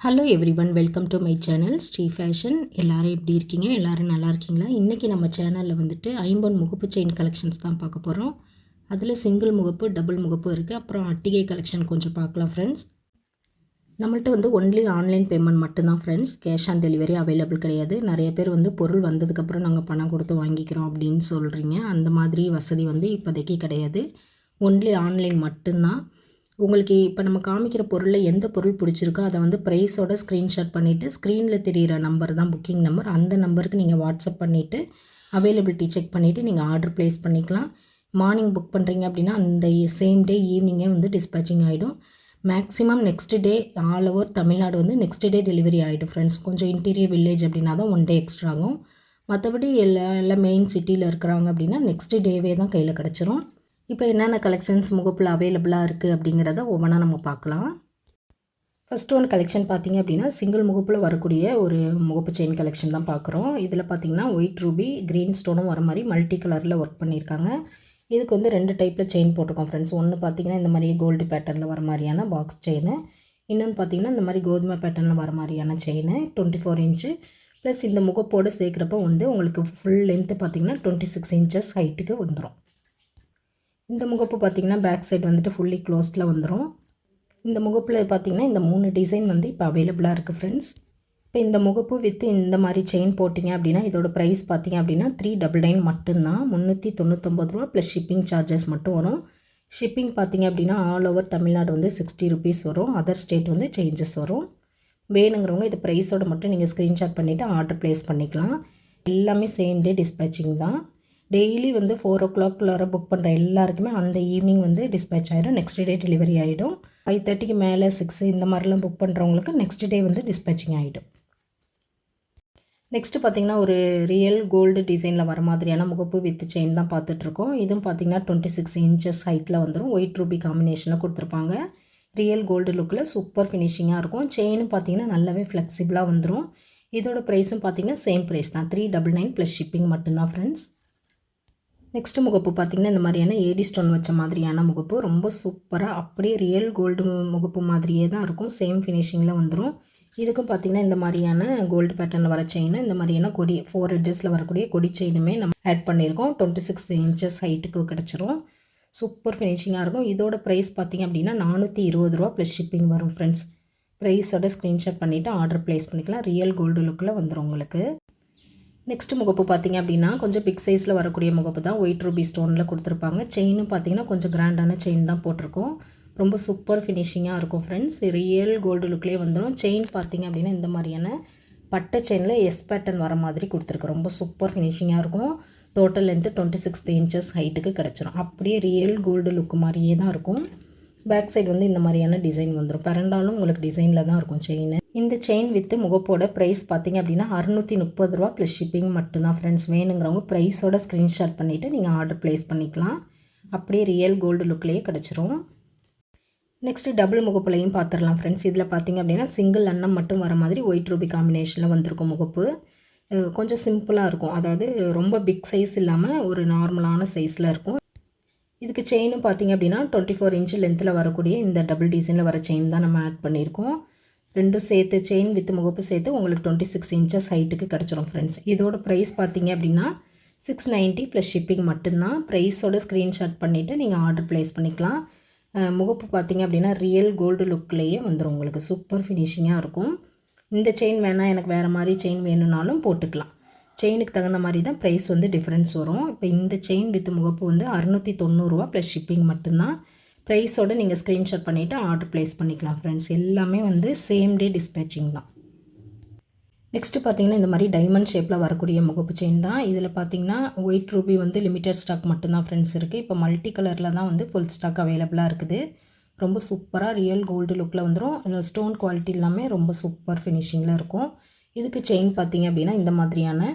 Hello everyone welcome to my channel Shri fashion எல்லோரும் எப்படி இருக்கீங்க? எல்லோரும் நல்லா இருக்கீங்களா? இன்றைக்கி நம்ம சேனலில் வந்துட்டு ஐம்பொன் முகப்பு செயின் கலெக்ஷன்ஸ் தான் பார்க்க போகிறோம் அதில் சிங்கிள் முகப்பு டபுள் முகப்பு இருக்குது அப்புறம் அட்டிகை கலெக்ஷன் கொஞ்சம் பார்க்கலாம் ஃப்ரெண்ட்ஸ் நம்மள்ட்ட வந்து ஒன்லி ஆன்லைன் பேமெண்ட் மட்டும்தான் friends cash on delivery available கிடையாது. நிறைய பேர் வந்து பொருள் வந்ததுக்கப்புறம் நாங்கள் பணம் கொடுத்து வாங்கிக்கிறோம் அப்படின்னு சொல்கிறீங்க அந்த மாதிரி வசதி வந்து இப்போதைக்கு கிடையாது. ஒன்லி ஆன்லைன் மட்டும்தான். உங்களுக்கு இப்போ நம்ம காமிக்கிற பொருளில் எந்த பொருள் பிடிச்சிருக்கோ அதை வந்து ப்ரைஸோட ஸ்க்ரீன்ஷாட் பண்ணிவிட்டு ஸ்க்ரீனில் தெரிகிற நம்பர் தான் புக்கிங் நம்பர் அந்த நம்பருக்கு நீங்கள் வாட்ஸ்அப் பண்ணிவிட்டு அவைலபிலிட்டி செக் பண்ணிவிட்டு நீங்கள் ஆர்டர் ப்ளேஸ் பண்ணிக்கலாம். மார்னிங் புக் பண்ணுறீங்க அப்படின்னா அந்த சேம் டே ஈவினிங்கே வந்து டிஸ்பேச்சிங் ஆகிடும் maximum next day all over Tamil Nadu வந்து நெக்ஸ்ட் டே டெலிவரி ஆகிடும் ஃப்ரெண்ட்ஸ் கொஞ்சம் இன்டீரியர் வில்லேஜ் அப்படின்னா தான் ஒன் டே எக்ஸ்ட்ரா ஆகும். மற்றபடி எல்லா எல்லாம் மெயின் சிட்டியில் இருக்கிறாங்க அப்படின்னா நெக்ஸ்ட் டேவே தான் கையில் கிடச்சிரும். இப்போ என்னென்ன கலெக்ஷன்ஸ் முகப்பில் அவைலபிளாக இருக்குது அப்படிங்கிறத ஒவ்வொன்றா நம்ம பார்க்கலாம். ஃபஸ்ட் ஒன் கலெக்ஷன் பார்த்திங்க அப்படின்னா சிங்கிள் முகப்பில் வரக்கூடிய ஒரு முகப்பு செயின் கலெக்ஷன் தான் பார்க்குறோம். இதில் பார்த்திங்கன்னா ஒயிட் ரூபி க்ரீன் ஸ்டோனும் வர மாதிரி மல்டி கலரில் ஒர்க் பண்ணியிருக்காங்க. இதுக்கு வந்து ரெண்டு டைப்பில் செயின் போட்டிருக்கோம் ஃப்ரெண்ட்ஸ் ஒன்று பார்த்திங்கன்னா இந்த மாதிரி கோல்டு பேட்டர்னில் வர மாதிரியான பாக்ஸ் செயின் இன்னொன்று பார்த்திங்கன்னா இந்த மாதிரி கோதுமை பேட்டர்னில் வர மாதிரியான chain twenty four inch plus இந்த முகப்போடு சேர்க்குறப்ப வந்து உங்களுக்கு ஃபுல் லென்த்து பார்த்திங்கன்னா டுவெண்ட்டி சிக்ஸ் இன்ச்சஸ் ஹைட்டுக்கு வந்துடும் இந்த முகப்பு பார்த்திங்கன்னா பேக் சைடு வந்துட்டு ஃபுல்லி க்ளோஸ்டில் வந்துடும் இந்த முகப்பில் பார்த்திங்கன்னா இந்த மூணு டிசைன் வந்து இப்போ அவைலபிளாக இருக்குது ஃப்ரெண்ட்ஸ் இப்போ இந்த முகப்பு வித்து இந்த மாதிரி செயின் போட்டிங்க அப்படின்னா இதோட ப்ரைஸ் பார்த்திங்க அப்படின்னா த்ரீ டபுள் நைன் மட்டும்தான். முந்நூற்றி தொண்ணூற்றொம்பது ரூபா ப்ளஸ் ஷிப்பிங் சார்ஜஸ் மட்டும் வரும். ஷிப்பிங் பார்த்திங்க அப்படின்னா ஆல் ஓவர் தமிழ்நாடு வந்து சிக்ஸ்டி ருபீஸ் வரும். அதர் ஸ்டேட் வந்து சேஞ்சஸ் வரும். வேணுங்கிறவங்க இது ப்ரைஸோடு மட்டும் நீங்கள் ஸ்க்ரீன்ஷாட் பண்ணிவிட்டு ஆர்டர் ப்ளேஸ் பண்ணிக்கலாம். எல்லாமே சேம் டே டிஸ்பேச்சிங் தான். டெய்லி வந்து ஃபோர் ஓ கிளாக்குள்ளார புக் பண்ணுற எல்லாருக்குமே அந்த ஈவினிங் வந்து டிஸ்பேச் ஆகிடும் நெக்ஸ்ட் டே டெலிவரி ஆகிடும் ஃபைவ் தேர்ட்டிக்கு மேலே சிக்ஸ் இந்த மாதிரிலாம் புக் பண்ணுறவங்களுக்கு நெக்ஸ்ட் டே வந்து டிஸ்பேச்சிங் ஆகிடும் நெக்ஸ்ட்டு பார்த்திங்கன்னா ஒரு ரியல் கோல்டு டிசைனில் வர மாதிரியான முகப்பு வித் செயின் தான் பார்த்துட்ருக்கோம் இதுவும் பார்த்திங்கன்னா டுவெண்ட்டி சிக்ஸ் இன்ச்சஸ் ஹைட்டில் வந்துடும் ஒயிட் ரூபி காம்பினேஷனில் கொடுத்துருப்பாங்க. ரியல் கோல்டு லுக்கில் சூப்பர் ஃபினிஷிங்காக இருக்கும். செயினும் பார்த்திங்கன்னா நல்லாவே ஃப்ளெக்சிபிளாக வந்துடும் இதோட ப்ரைஸும் பார்த்திங்கன்னா சேம் ப்ரைஸ் தான். Three double nine plus shipping மட்டும்தான் ஃப்ரெண்ட்ஸ் நெக்ஸ்ட்டு முகப்பு பார்த்திங்கன்னா இந்த மாதிரியான ஏடி ஸ்டோன் வச்ச மாதிரியான முகப்பு. ரொம்ப சூப்பராக அப்படியே ரியல் கோல்டு முகப்பு மாதிரியே தான் இருக்கும். சேம் ஃபினிஷிங்கில் வந்துடும் இதுக்கும் பார்த்திங்கன்னா இந்த மாதிரியான கோல்டு பேட்டர்னில் வர செயினு இந்த மாதிரியான கொடி ஃபோர் எட்ஜஸில் வரக்கூடிய கொடி செயினுமே நம்ம ஆட் பண்ணியிருக்கோம் டுவெண்ட்டி சிக்ஸ் இன்ச்சஸ் ஹைட்டுக்கு கிடச்சிரும். சூப்பர் ஃபினிஷிங்காக இருக்கும். இதோட ப்ரைஸ் பார்த்திங்க அப்படின்னா நானூற்றி இருபது ரூபா ப்ளஸ் ஷிப்பிங் வரும் ஃப்ரெண்ட்ஸ் ப்ரைஸோட ஸ்க்ரீன்ஷாட் பண்ணிவிட்டு ஆர்டர் ப்ளேஸ் பண்ணிக்கலாம். ரியல் கோல்டு லுக்கில் வந்துடும் உங்களுக்கு. நெக்ஸ்ட் முகப்பு பார்த்திங்க அப்படின்னா கொஞ்சம் பிக் சைஸில் வரக்கூடிய முகப்பு தான். ஒயிட் ரூபி ஸ்டோனில் கொடுத்துருப்பாங்க. செயினும் பார்த்திங்கன்னா கொஞ்சம் கிராண்டான செயின் தான் போட்டிருக்கோம். ரொம்ப சூப்பர் ஃபினிஷிங்காக இருக்கும் ஃப்ரெண்ட்ஸ் ரியல் கோல்டு லுக்லேயே வந்துடும் செயின் பார்த்திங்க அப்படின்னா இந்த மாதிரியான பட்டை செயினில் எஸ் பேட்டன் வர மாதிரி கொடுத்துருக்கு. ரொம்ப சூப்பர் ஃபினிஷிங்காக இருக்கும். Total length twenty six inches ஹைட்டுக்கு கிடச்சிரும். அப்படியே ரியல் கோல்டு லுக்கு மாதிரியே தான் இருக்கும். பேக் சைடு வந்து இந்த மாதிரியான டிசைன் வந்துடும் பரண்டாலும் உங்களுக்கு டிசைனில் தான் இருக்கும் செயின் இந்த செயின் வித்து முகப்போட ப்ரைஸ் பார்த்திங்க அப்படின்னா அறுநூற்றி முப்பது ரூபா ப்ளஸ் ஷிப்பிங் மட்டும்தான் ஃப்ரெண்ட்ஸ் வேணுங்கிறவங்க ப்ரைஸோட ஸ்க்ரீன்ஷாட் பண்ணிவிட்டு நீங்கள் ஆர்டர் ப்ளேஸ் பண்ணிக்கலாம். அப்படியே ரியல் கோல்டு லுக்லேயே கிடச்சிரும். நெக்ஸ்ட்டு டபுள் முகப்புலையும் பார்த்துடலாம் ஃப்ரெண்ட்ஸ் இதில் பார்த்திங்க அப்படின்னா சிங்கிள் அன்னம் மட்டும் வர மாதிரி ஒயிட் ரூபி காம்பினேஷனில் வந்திருக்கும் முகப்பு. கொஞ்சம் சிம்பிளாக இருக்கும். அதாவது ரொம்ப பிக் சைஸ் இல்லாமல் ஒரு நார்மலான சைஸில் இருக்கும். இதுக்கு செயினும் பார்த்திங்க அப்படின்னா டுவெண்ட்டி ஃபோர் இன்ச்சு லென்த்தில் வரக்கூடிய இந்த டபுள் டிசைனில் வர செயின் தான் நம்ம ஆட் பண்ணியிருக்கோம். ரெண்டும் சேர்த்து செயின் வித் முகப்பு சேர்த்து உங்களுக்கு டுவெண்ட்டி சிக்ஸ் இன்ச்சஸ் ஹைட்டுக்கு கிடச்சிரும் ஃப்ரெண்ட்ஸ் இதோட ப்ரைஸ் பார்த்தீங்க அப்படின்னா சிக்ஸ் நைன்ட்டி ப்ளஸ் ஷிப்பிங் மட்டும்தான். ப்ரைஸோட ஸ்க்ரீன்ஷாட் பண்ணிவிட்டு நீங்கள் ஆர்டர் ப்ளேஸ் பண்ணிக்கலாம். முகப்பு பார்த்தீங்க அப்படின்னா ரியல் கோல்டு லுக்லேயே வந்துடும் உங்களுக்கு. சூப்பர் ஃபினிஷிங்காக இருக்கும். இந்த செயின் வேணால் எனக்கு வேறு மாதிரி செயின் வேணும்னாலும் போட்டுக்கலாம். செயினுக்கு தகுந்த மாதிரி தான் ப்ரைஸ் வந்து டிஃப்ரென்ஸ் வரும். இப்போ இந்த செயின் வித் முகப்பு வந்து அறுநூற்றி தொண்ணூறுரூவா ப்ளஸ் ஷிப்பிங் மட்டும்தான். ப்ரைஸோடு நீங்கள் ஸ்க்ரீன்ஷாட் பண்ணிவிட்டு ஆர்டர் ப்ளேஸ் பண்ணிக்கலாம் ஃப்ரெண்ட்ஸ் எல்லாமே வந்து சேம் டே டிஸ்பேச்சிங் தான். நெக்ஸ்ட்டு பார்த்தீங்கன்னா இந்த மாதிரி டைமண்ட் ஷேப்பில் வரக்கூடிய முகப்பு செயின் தான். இதில் பார்த்தீங்கன்னா ஒயிட் ரூபி வந்து லிமிட்டட் ஸ்டாக் மட்டும்தான் ஃப்ரெண்ட்ஸ் இருக்குது இப்போ மல்டி கலரில் தான் வந்து ஃபுல் ஸ்டாக் அவைலபிளாக இருக்குது. ரொம்ப சூப்பராக ரியல் கோல்டு லுக்கில் வந்துடும் ஸ்டோன் குவாலிட்டி எல்லாமே ரொம்ப சூப்பர் ஃபினிஷிங்கில் இருக்கும். இதுக்கு செயின் பார்த்தீங்க அப்படின்னா இந்த மாதிரியான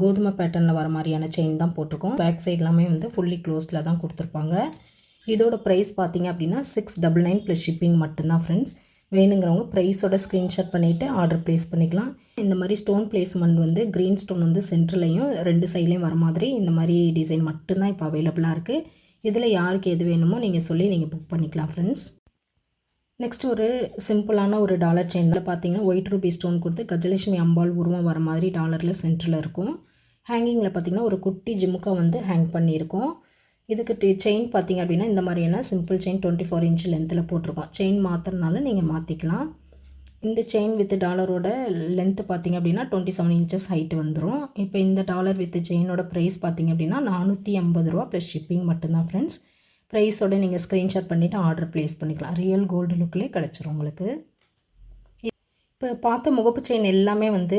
கோதுமை பேட்டர்னில் வர மாதிரியான செயின் தான் போட்டிருக்கோம். பேக் சைட் எல்லாமே வந்து ஃபுல்லி க்ளோஸில் தான் கொடுத்துருப்பாங்க. இதோட ப்ரைஸ் பார்த்தீங்க அப்படின்னா six double nine plus shipping மட்டும்தான் ஃப்ரெண்ட்ஸ் வேணுங்கிறவங்க ப்ரைஸோட ஸ்க்ரீன்ஷாட் பண்ணிவிட்டு ஆர்டர் ப்ளேஸ் பண்ணிக்கலாம். இந்த மாதிரி ஸ்டோன் பிளேஸ்மெண்ட் வந்து க்ரீன் ஸ்டோன் வந்து சென்ட்ரலையும் ரெண்டு சைட்லேயும் வர மாதிரி இந்த மாதிரி டிசைன் மட்டும்தான் இப்போ அவைலபிளாக இருக்குது இதில் யாருக்கு எது வேணுமோ நீங்கள் சொல்லி நீங்கள் புக் பண்ணிக்கலாம் ஃப்ரெண்ட்ஸ் நெக்ஸ்ட் ஒரு சிம்பிளான ஒரு டாலர் செயினில் பார்த்தீங்கன்னா ஒயிட் ரூபி ஸ்டோன் கொடுத்து கஜலட்சுமி அம்பாள் உருவம் வர மாதிரி டாலரில் சென்டரில் இருக்கும். ஹேங்கிங்கில் பார்த்தீங்கன்னா ஒரு குட்டி ஜிமுக்கா வந்து ஹேங் பண்ணியிருக்கோம். இதுக்கு டி செயின் பார்த்தீங்க அப்படின்னா இந்த மாதிரியான simple chain twenty four inch லென்த்தில் போட்டிருக்கோம். செயின் மாற்றுறதுனால நீங்கள் மாற்றிக்கலாம் இந்த செயின் வித் டாலரோட லென்த்து பார்த்தீங்க அப்படின்னா டுவெண்ட்டி செவன் இன்ச்சஸ் ஹைட்டு வந்துடும் இப்போ இந்த டாலர் வித் செயினோட ப்ரைஸ் பார்த்தீங்க அப்படின்னா நானூற்றி ஐம்பது ரூபா ப்ளஸ் ஷிப்பிங் மட்டும்தான் ஃப்ரெண்ட்ஸ் ப்ரைஸோட நீங்கள் ஸ்க்ரீன்ஷாட் பண்ணிவிட்டு ஆர்டர் ப்ளேஸ் பண்ணிக்கலாம். ரியல் கோல்டு லுக்லேயே கிடச்சிரும் உங்களுக்கு. இப்போ பார்த்த முகப்பு செயின் எல்லாமே வந்து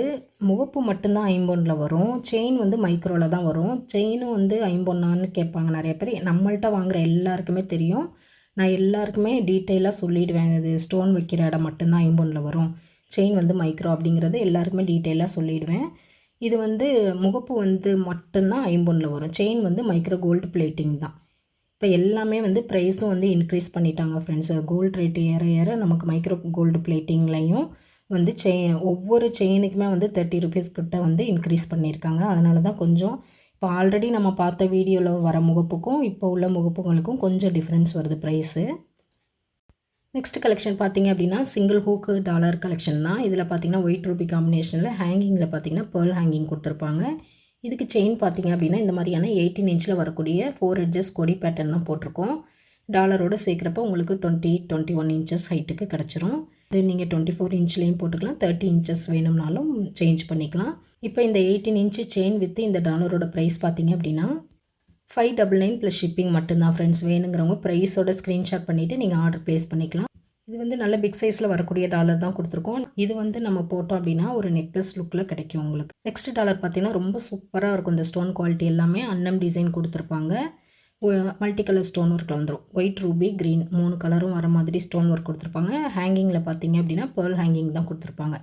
முகப்பு மட்டும்தான் ஐம்பொன்னில் வரும். செயின் வந்து மைக்ரோவில் தான் வரும். செயினும் வந்து ஐம்பொன்னான்னு கேட்பாங்க நிறைய பேர். நம்மள்ட்ட வாங்குகிற எல்லாருக்குமே தெரியும். நான் எல்லாருக்குமே டீட்டெயிலாக சொல்லிவிடுவேன் இது ஸ்டோன் வைக்கிற இடம் மட்டும்தான் ஐம்பொன்னில் வரும். செயின் வந்து மைக்ரோ அப்படிங்கிறது எல்லாருக்குமே டீட்டெயிலாக சொல்லிவிடுவேன் இது வந்து முகப்பு வந்து மட்டும்தான் ஐம்பொன்னில் வரும். செயின் வந்து மைக்ரோ கோல்டு பிளேட்டிங் தான். இப்போ எல்லாமே வந்து ப்ரைஸும் வந்து இன்க்ரீஸ் பண்ணிட்டாங்க ஃப்ரெண்ட்ஸ் கோல்டு ரேட்டு ஏற ஏற நமக்கு மைக்ரோ கோல்டு பிளேட்டிங்லையும் வந்து செயின் ஒவ்வொரு செயினுக்குமே வந்து தேர்ட்டி ருபீஸ் கிட்ட வந்து இன்க்ரீஸ் பண்ணியிருக்காங்க. அதனால தான் கொஞ்சம் இப்போ ஆல்ரெடி நம்ம பார்த்த வீடியோவில் வர முகப்புக்கும் இப்போ உள்ள முகப்புகளுக்கும் கொஞ்சம் டிஃப்ரென்ஸ் வருது ப்ரைஸு நெக்ஸ்ட் கலெக்ஷன் பார்த்தீங்க அப்படின்னா சிங்கிள் ஹூக்கு டாலர் கலெக்ஷன் தான். இதில் பார்த்தீங்கன்னா ஒயிட் ரூபி காம்பினேஷனில் ஹேங்கிங்கில் பார்த்தீங்கன்னா பேர்ல் ஹேங்கிங் கொடுத்துருப்பாங்க. இதுக்கு செயின் பார்த்தீங்க அப்படின்னா இந்த மாதிரியான எயிட்டீன் இன்ச்சில் வரக்கூடிய ஃபோர் எட்ஜஸ் கொடி பேட்டர்ன் தான் போட்டிருக்கோம் டாலரோடு சேர்க்குறப்ப உங்களுக்கு டுவெண்ட்டி டுவெண்ட்டி ஒன் இன்ச்சஸ் ஹைட்டுக்கு கிடச்சிரும். தென் நீங்கள் டுவெண்ட்டி ஃபோர் இன்ச்லேயும் போட்டுக்கலாம் தேர்ட்டி இன்ச்சஸ் வேணும்னாலும் சேஞ்ச் பண்ணிக்கலாம். இப்போ இந்த எயிட்டீன் இன்ச்சு செயின் வித்து இந்த டாலரோட ப்ரைஸ் பார்த்தீங்க அப்படின்னா five double nine plus shipping மட்டும்தான் ஃப்ரெண்ட்ஸ் வேணுங்கிறவங்க ப்ரைஸோட ஸ்க்ரீன்ஷாட் பண்ணிவிட்டு நீங்கள் ஆர்டர் ப்ளேஸ் பண்ணிக்கலாம். இது வந்து நல்ல பிக் சைஸில் வரக்கூடிய டாலர் தான் கொடுத்துருக்கோம். இது வந்து நம்ம போட்டோம் அப்படின்னா ஒரு நெக்லஸ் லுக்கில் கிடைக்கும் உங்களுக்கு. நெக்ஸ்ட் டாலர் பார்த்தீங்கன்னா ரொம்ப சூப்பராக இருக்கும். இந்த ஸ்டோன் குவாலிட்டி எல்லாமே அன்னம் டிசைன் கொடுத்துருப்பாங்க. மல்டி கலர் ஸ்டோன் ஒர்க்கில் வந்துடும் ஒயிட் ரூபி க்ரீன் மூணு கலரும் வர மாதிரி ஸ்டோன் ஒர்க் கொடுத்துருப்பாங்க. ஹேங்கிங்கில் பார்த்தீங்க அப்படின்னா பேர்ல் ஹேங்கிங் தான் கொடுத்துருப்பாங்க.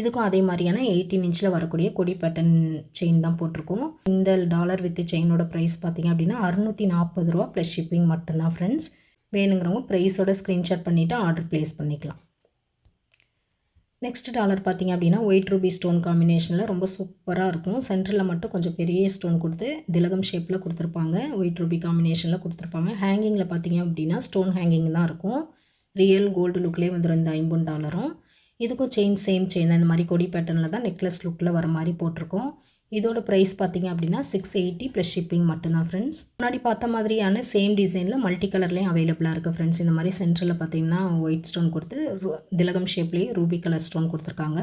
இதுக்கும் அதே மாதிரியான எயிட்டீன் இன்ச்சில் வரக்கூடிய கொடி பேட்டர்ன் செயின் தான் போட்டிருக்கோம். இந்த டாலர் வித் செயினோட ப்ரைஸ் பார்த்தீங்க அப்படின்னா அறுநூற்றி நாற்பது ரூபா ப்ளஸ் ஷிப்பிங் மட்டும்தான் ஃப்ரெண்ட்ஸ் வேணுங்கிறவங்க ப்ரைஸோட ஸ்க்ரீன்ஷாட் பண்ணிவிட்டு ஆர்டர் ப்ளேஸ் பண்ணிக்கலாம். நெக்ஸ்ட் டாலர் பார்த்திங்க அப்படின்னா ஒயிட் ரூபி ஸ்டோன் காம்பினேஷனில் ரொம்ப சூப்பராக இருக்கும். சென்டரில் மட்டும் கொஞ்சம் பெரிய ஸ்டோன் கொடுத்து திலகம் ஷேப்பில் கொடுத்துருப்பாங்க. ஒயிட் ரூபி காம்பினேஷனில் கொடுத்துருப்பாங்க. ஹேங்கிங்கில் பார்த்தீங்க அப்படின்னா ஸ்டோன் ஹேங்கிங் தான் இருக்கும். ரியல் கோல்டு லுக்லேயே வந்துடும் இந்த ஐம்பது டாலரும் இதுக்கும் செயின் சேம் செயின் அந்த மாதிரி கொடி பேட்டர்னில் தான் நெக்லஸ் லுக்கில் வர மாதிரி போட்டிருக்கோம். இதோட ப்ரைஸ் பார்த்தீங்க அப்படின்னா சிக்ஸ் எயிட்டி ப்ளஸ் ஷிப்பிங் மட்டும்தான் ஃப்ரெண்ட்ஸ் முன்னாடி பார்த்த மாதிரியான சேம் டிசைனில் மல்டி கலர்லேயும் அவைலபிளாக இருக்குது ஃப்ரெண்ட்ஸ் இந்த மாதிரி சென்டரில் பார்த்தீங்கன்னா ஒயிட் ஸ்டோன் கொடுத்து திலகம் ஷேப்லேயே ரூபி கலர் ஸ்டோன் கொடுத்துருக்காங்க.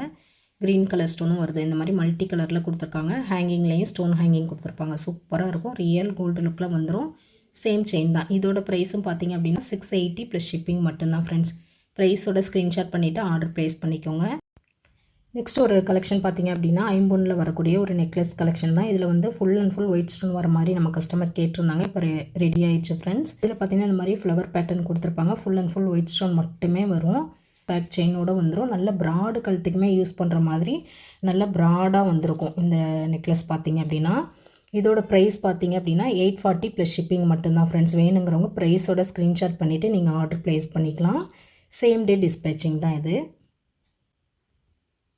க்ரீன் கலர் ஸ்டோனும் வருது. இந்த மாதிரி மல்டி கலரில் கொடுத்துருக்காங்க. ஹேங்கிங்லேயும் ஸ்டோன் ஹேங்கிங் கொடுத்துருப்பாங்க. சூப்பராக இருக்கும். ரியல் கோல்டு லுக்கில் வந்துடும் சேம் செயின் தான். இதோட ப்ரைஸும் பார்த்தீங்க அப்படின்னா சிக்ஸ் எயிட்டி ப்ளஸ் ஷிப்பிங் மட்டும்தான் ஃப்ரெண்ட்ஸ் ப்ரைஸோட ஸ்க்ரீன்ஷாட் பண்ணிவிட்டு ஆர்டர் ப்ளேஸ் பண்ணிக்கோங்க. நெக்ஸ்ட் ஒரு கலெக்ஷன் பார்த்திங்க அப்படின்னா ஐம்பொன்னில் வரக்கூடிய ஒரு நெக்லஸ் கலெக்ஷன் தான். இதில் வந்து full and full white stone வர மாதிரி நம்ம கஸ்டமர் கேட்டிருந்தாங்க. இப்போ ரெடி ஆயிடுச்சு ஃப்ரெண்ட்ஸ் இதில் பார்த்திங்கன்னா இந்த மாதிரி ஃப்ளவர் பேட்டர்ன் கொடுத்துருப்பாங்க. Full and full white stone மட்டுமே வரும். பேக் செயினோட வந்துடும் நல்ல ப்ராடு கழுத்துக்குமே யூஸ் பண்ணுற மாதிரி நல்ல ப்ராடாக வந்திருக்கும் இந்த நெக்லஸ் பார்த்திங்க அப்படின்னா. இதோட ப்ரைஸ் பார்த்தீங்க அப்படின்னா எயிட் ஃபார்ட்டி ப்ளஸ் ஷிப்பிங் மட்டும்தான் ஃப்ரெண்ட்ஸ் வேணுங்கிறவங்க ப்ரைஸோட ஸ்க்ரீன்ஷாட் பண்ணிவிட்டு நீங்கள் ஆர்டர் ப்ளேஸ் பண்ணிக்கலாம். சேம் டே டிஸ்பேச்சிங் தான் இது.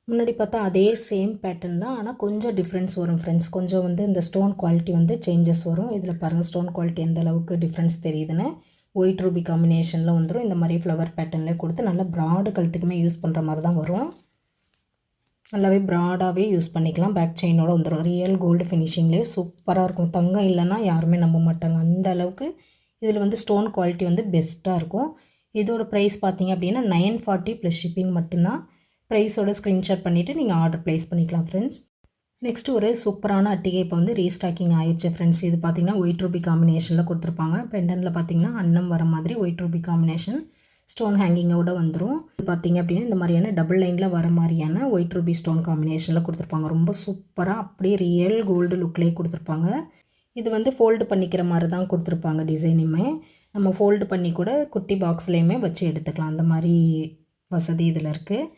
முன்னாடி பார்த்தா அதே சேம் பேட்டர்ன் தான். ஆனால் கொஞ்சம் டிஃப்ரென்ஸ் வரும் ஃப்ரெண்ட்ஸ் கொஞ்சம் வந்து இந்த ஸ்டோன் குவாலிட்டி வந்து சேஞ்சஸ் வரும். இதில் பாருங்கள் ஸ்டோன் குவாலிட்டி எந்த அளவுக்கு டிஃப்ரென்ஸ் தெரியுதுன்னு. ஒயிட் ரூபி காம்பினேஷனில் வந்துடும் இந்த மாதிரி ஃப்ளவர் பேட்டர்னில் கொடுத்து நல்லா ப்ராடு கழுத்துக்குமே யூஸ் பண்ணுற மாதிரி தான் வரும். நல்லாவே ப்ராடாகவே யூஸ் பண்ணிக்கலாம். பேக் செயினோட வந்துடும் ரியல் கோல்டு ஃபினிஷிங்லேயே சூப்பராக இருக்கும். தங்கம் இல்லைன்னா யாருமே நம்ப மாட்டாங்க. அந்த அளவுக்கு இதில் வந்து ஸ்டோன் குவாலிட்டி வந்து பெஸ்ட்டாக இருக்கும். இதோட ப்ரைஸ் பார்த்தீங்க அப்படின்னா நைன் ஃபார்ட்டி ப்ளஸ் ஷிப்பிங் மட்டும்தான். ப்ரைஸோட ஸ்க்ரீன்ஷாட் பண்ணிவிட்டு நீங்கள் ஆர்டர் ப்ளேஸ் பண்ணிக்கலாம் ஃப்ரெண்ட்ஸ் நெக்ஸ்ட் ஒரு சூப்பரான அட்டிகை இப்போ வந்து ரீஸ்டாக்கிங் ஆயிடுச்சு ஃப்ரெண்ட்ஸ் இது பார்த்திங்கன்னா ஒயிட் ரூபி காம்பினேஷனில் கொடுத்துருப்பாங்க. பெண்டனில் பார்த்திங்கன்னா அன்னம் வர மாதிரி ஒயிட் ரூபி காம்பினேஷன் ஸ்டோன் ஹேங்கிங்கோட வந்துடும் பார்த்திங்க அப்படின்னா இந்த மாதிரியான டபுள் லைனில் வர மாதிரியான ஒயிட் ரூபி ஸ்டோன் காம்பினேஷனில் கொடுத்துருப்பாங்க. ரொம்ப சூப்பராக அப்படியே ரியல் கோல்டு லுக்லேயே கொடுத்துருப்பாங்க. இது வந்து ஃபோல்டு பண்ணிக்கிற மாதிரி தான் கொடுத்துருப்பாங்க டிசைனுமே நம்ம ஃபோல்டு பண்ணி கூட குட்டி பாக்ஸ்லேயுமே வச்சு எடுத்துக்கலாம். அந்த மாதிரி வசதி இதில் இருக்குது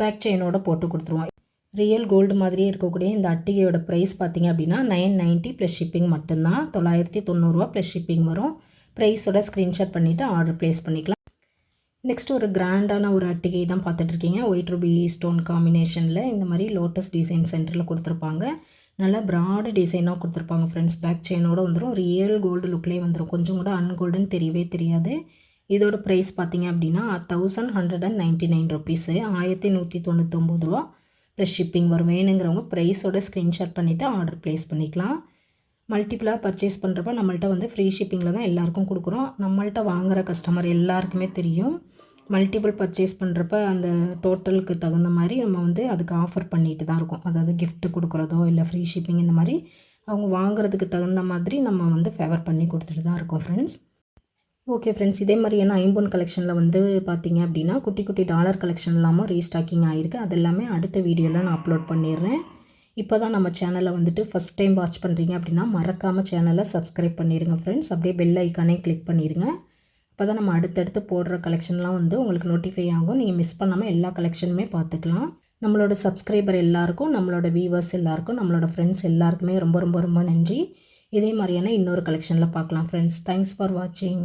பேக் செயினோட போட்டு கொடுத்துருவோம் ரியல் கோல்டு மாதிரியே இருக்கக்கூடிய இந்த அட்டிகையோட ப்ரைஸ் பார்த்திங்க அப்படின்னா நைன் நைன்ட்டி ப்ளஸ் ஷிப்பிங் மட்டும்தான். தொள்ளாயிரத்தி தொண்ணூறுரூவா ப்ளஸ் ஷிப்பிங் வரும். ப்ரைஸோட ஸ்க்ரீன்ஷாட் பண்ணிவிட்டு ஆர்டர் ப்ளேஸ் பண்ணிக்கலாம். நெக்ஸ்ட் ஒரு கிராண்டான ஒரு அட்டிகை தான் பார்த்துட்ருக்கீங்க. ஒயிட் ரூபி ஸ்டோன் காம்பினேஷனில் இந்த மாதிரி லோட்டஸ் டிசைன் சென்டரில் கொடுத்துருப்பாங்க. நல்லா ப்ராடு டிசைனாக கொடுத்துருப்பாங்க ஃப்ரெண்ட்ஸ் பேக் செயினோட வந்துடும் ரியல் கோல்டு லுக்லேயே வந்துடும் கொஞ்சம் கூட அன்கோல்டுன்னு தெரியவே தெரியாது. இதோட ப்ரைஸ் பார்த்தீங்க அப்படின்னா thousand hundred and ninety nine rupees ஆயிரத்தி நூற்றி தொண்ணூத்தொம்பது ரூபா. ப்ளஸ் ஷிப்பிங் வரும். வேணுங்கிறவங்க ப்ரைஸோட ஸ்க்ரீன்ஷாட் பண்ணிவிட்டு ஆர்டர் ப்ளேஸ் பண்ணிக்கலாம். மல்டிப்புளாக பர்ச்சேஸ் பண்ணுறப்ப நம்மள்ட்ட வந்து ஃப்ரீ ஷிப்பிங்கில் தான் எல்லாருக்கும் கொடுக்குறோம். நம்மள்ட்ட வாங்குகிற கஸ்டமர் எல்லாருக்குமே தெரியும். மல்டிபிள் பர்ச்சேஸ் பண்ணுறப்ப அந்த டோட்டலுக்கு தகுந்த மாதிரி நம்ம வந்து அதுக்கு ஆஃபர் பண்ணிட்டு தான் இருக்கோம். அதாவது கிஃப்ட்டு கொடுக்குறதோ இல்லை ஃப்ரீ ஷிப்பிங் இந்த மாதிரி அவங்க வாங்குறதுக்கு தகுந்த மாதிரி நம்ம வந்து ஃபேவர் பண்ணி கொடுத்துட்டு தான் இருக்கோம் ஃப்ரெண்ட்ஸ் ஓகே ஃப்ரெண்ட்ஸ் இதே மாதிரியான ஐம்பொன் கலெக்ஷனில் வந்து பார்த்தீங்க அப்படின்னா குட்டி குட்டி டாலர் கலெக்ஷன் இல்லாமல் ரீஸ்டாக்கிங் ஆகிருக்கு அது எல்லாமே அடுத்த வீடியோவில் நான் அப்லோட் பண்ணிடுறேன். இப்போ தான் நம்ம சேனலை வந்துட்டு ஃபஸ்ட் டைம் வாட்ச் பண்ணுறீங்க அப்படின்னா மறக்காமல் சேனலை சப்ஸ்கிரைப் பண்ணிடுங்க ஃப்ரெண்ட்ஸ் அப்படியே பெல் ஐக்கானே கிளிக் பண்ணிடுங்க. அப்போ தான் நம்ம அடுத்தடுத்து போடுற கலெக்ஷன்லாம் வந்து உங்களுக்கு நோட்டிஃபை ஆகும். நீங்கள் மிஸ் பண்ணாமல் எல்லா கலெக்ஷனுமே பார்த்துக்கலாம் நம்மளோட சப்ஸ்கிரைபர் எல்லாருக்கும் நம்மளோட வியூவர்ஸ் எல்லாருக்கும் நம்மளோட ஃப்ரெண்ட்ஸ் எல்லாருக்குமே ரொம்ப ரொம்ப ரொம்ப நன்றி. இதே மாதிரியான இன்னொரு கலெக்ஷனில் பார்க்கலாம் ஃப்ரெண்ட்ஸ் தேங்க்ஸ் ஃபார் வாட்சிங்